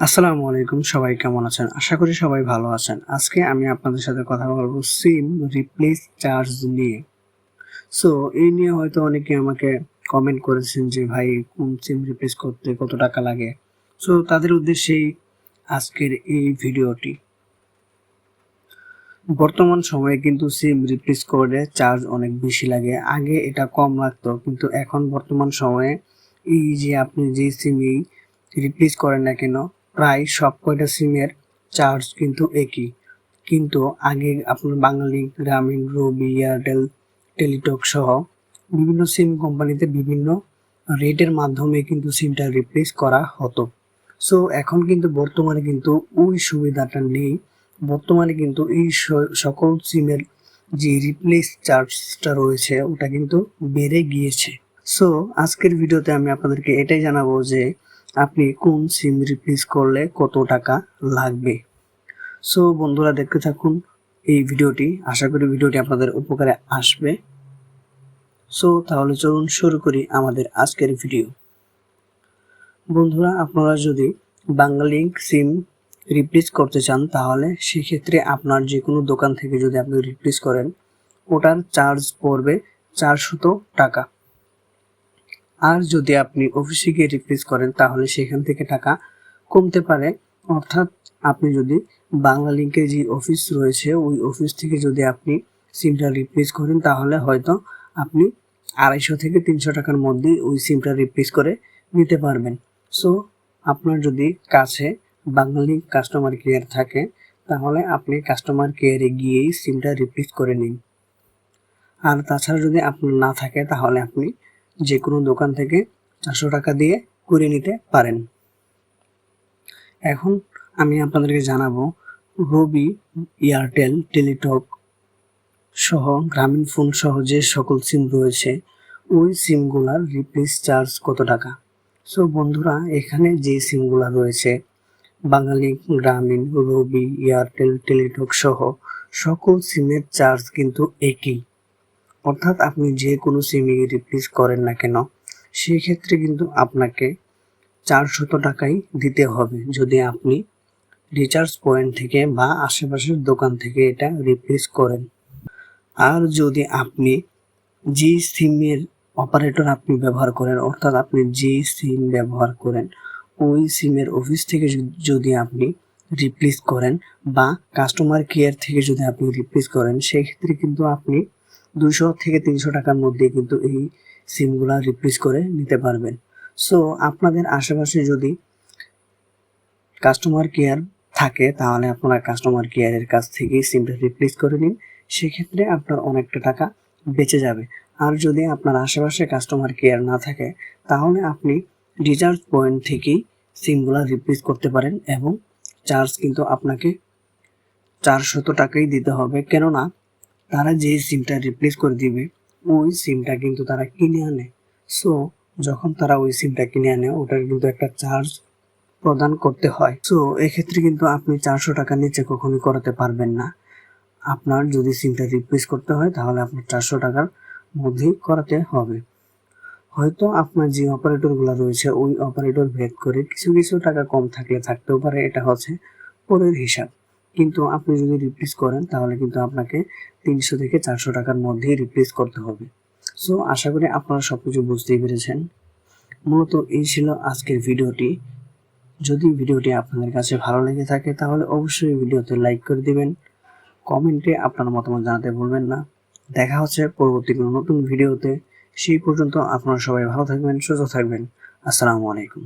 আসসালামু আলাইকুম, সবাই কেমন আছেন? আশা করি সবাই ভালো আছেন। আজকে আমি আপনাদের সাথে কথা বলব সিম রিপ্লেস চার্জ নিয়ে। সো এই নিয়ে হয়তো অনেকে আমাকে কমেন্ট করেছেন যে, ভাই, কোন সিম রিপ্লেস করতে কত টাকা লাগে? সো তাদের উদ্দেশ্যেই আজকের এই ভিডিওটি। বর্তমান সময়ে কিন্তু সিম রিপ্লেস করে চার্জ অনেক বেশি লাগে। আগে এটা কম লাগতো, কিন্তু এখন বর্তমান সময়ে এই যে আপনি যে সিমই রিপ্লেস করেন না কেন প্রায় সব কয়টা সিমের চার্জ কিন্তু একই। কিন্তু আগে আপনার বাঙালি, গ্রামীণ, রবি, এয়ারটেল, টেলিটক সহ বিভিন্ন সিম কোম্পানিতে বিভিন্ন রেটের মাধ্যমে কিন্তু সিমটা রিপ্লেস করা হতো। সো এখন কিন্তু বর্তমানে কিন্তু ওই সুবিধাটা নেই। বর্তমানে কিন্তু এই সকল সিমের যে রিপ্লেস চার্জটা রয়েছে, ওটা কিন্তু বেড়ে গিয়েছে। সো আজকের ভিডিওতে আমি আপনাদেরকে এটাই জানাব যে আপনি কোন সিম রিপ্লেস করলে কত টাকা লাগবে? সো বন্ধুরা, দেখতে থাকুন এই ভিডিওটি। আশা করি ভিডিওটি আপনাদের উপকারে আসবে। সো তাহলে চলুন শুরু করি আমাদের আজকের ভিডিও। বন্ধুরা, আপনারা যদি বাংলালিংক সিম রিপ্লেস করতে চান, তাহলে সেক্ষেত্রে আপনার যে কোনো দোকান থেকে যদি আপনি রিপ্লেস করেন, ওটার চার্জ পড়বে চারশত টাকা। আর যদি আপনি অফিসে গিয়ে রিপ্লেস করেন, তাহলে সেখান থেকে টাকা কমতে পারে। অর্থাৎ আপনি যদি বাংলা লিঙ্কের যে অফিস রয়েছে, ওই অফিস থেকে যদি আপনি সিমটা রিপ্লেস করেন, তাহলে হয়তো আপনি আড়াইশো থেকে তিনশো টাকার মধ্যে ওই সিমটা রিপ্লেস করে নিতে পারবেন। সো আপনার যদি কাছে বাঙালি কাস্টমার কেয়ার থাকে, তাহলে আপনি কাস্টমার কেয়ারে গিয়েই সিমটা রিপ্লেস করে নিন। আর তাছাড়া যদি আপনার না থাকে, তাহলে আপনি যে কোনো দোকান থেকে চারশো টাকা দিয়ে করে নিতে পারেন। এখন আমি আপনাদেরকে জানাব রবি এয়ারটেল টেলিটক সহ গ্রামীণ ফোন সহ যে সকল সিম রয়েছে, ওই সিমগুলার রিপ্লেস চার্জ কত টাকা? সো বন্ধুরা, এখানে যে সিমগুলা রয়েছে, বাঙালি গ্রামীণ রবি এয়ারটেল টেলিটক সহ সকল সিমের চার্জ কিন্তু একই। অর্থাৎ আপনি যে কোনো সিমই রিপ্লেস করেন না কেন, সেক্ষেত্রে কিন্তু আপনাকে চারশত টাকাই দিতে হবে। যদি আপনি রিচার্জ পয়েন্ট থেকে বা আশেপাশের দোকান থেকে এটা রিপ্লেস করেন। আর যদি আপনি যে সিমের অপারেটর আপনি ব্যবহার করেন, অর্থাৎ আপনি যে সিম ব্যবহার করেন, ওই সিমের অফিস থেকে যদি আপনি রিপ্লেস করেন বা কাস্টমার কেয়ার থেকে যদি আপনি রিপ্লেস করেন, সেক্ষেত্রে কিন্তু আপনি দুশো থেকে তিনশো টাকার মধ্যে কিন্তু এই সিমগুলা রিপ্লেস করে নিতে পারবেন। সো আপনাদের আশেপাশে যদি কাস্টমার কেয়ার থাকে, তাহলে আপনারা কাস্টমার কেয়ারের কাছ থেকেই সিমটা রিপ্লেস করে নিন। সেক্ষেত্রে আপনার অনেকটা টাকা বেঁচে যাবে। আর যদি আপনার আশেপাশে কাস্টমার কেয়ার না থাকে, তাহলে আপনি রিচার্জ পয়েন্ট থেকেই সিমগুলা রিপ্লেস করতে পারেন এবং চার্জ কিন্তু আপনাকে চারশত টাকাই দিতে হবে। কেননা তারা যে সিমটা রিপ্লেস করে দিবে, ওই সিমটা কিন্তু তারা কিনে আনে। সো যখন তারা ওই সিমটা কিনে আনে, ওটার কিন্তু একটা চার্জ প্রদান করতে হয়। সো এক্ষেত্রে কিন্তু আপনি চারশো টাকা নিচে কখনোই করাতে পারবেন না। আপনার যদি সিমটা রিপ্লেস করতে হয়, তাহলে আপনার চারশো টাকার মধ্যেই করাতে হবে। হয়তো আপনার যে অপারেটরগুলো রয়েছে, ওই অপারেটর ভেদ করে কিছু কিছু টাকা কম থাকলে থাকতেও পারে, এটা হচ্ছে পরের হিসাব। কিন্তু আপনি যদি রিপ্লেস করেন, তাহলে কিন্তু আপনাকে তিনশো থেকে চারশো টাকার মধ্যেই রিপ্লেস করতে হবে। সো আশা করি আপনারা সব কিছু বুঝতেই পেরেছেন। মূলত এই ছিল আজকের ভিডিওটি। যদি ভিডিওটি আপনাদের কাছে ভালো লেগে থাকে, তাহলে অবশ্যই ভিডিওতে লাইক করে দিবেন। কমেন্টে আপনার মতামত জানাতে ভুলবেন না। দেখা হচ্ছে পরবর্তী কোনো নতুন ভিডিওতে। সেই পর্যন্ত আপনারা সবাই ভালো থাকবেন, সুস্থ থাকবেন। আসসালামু আলাইকুম।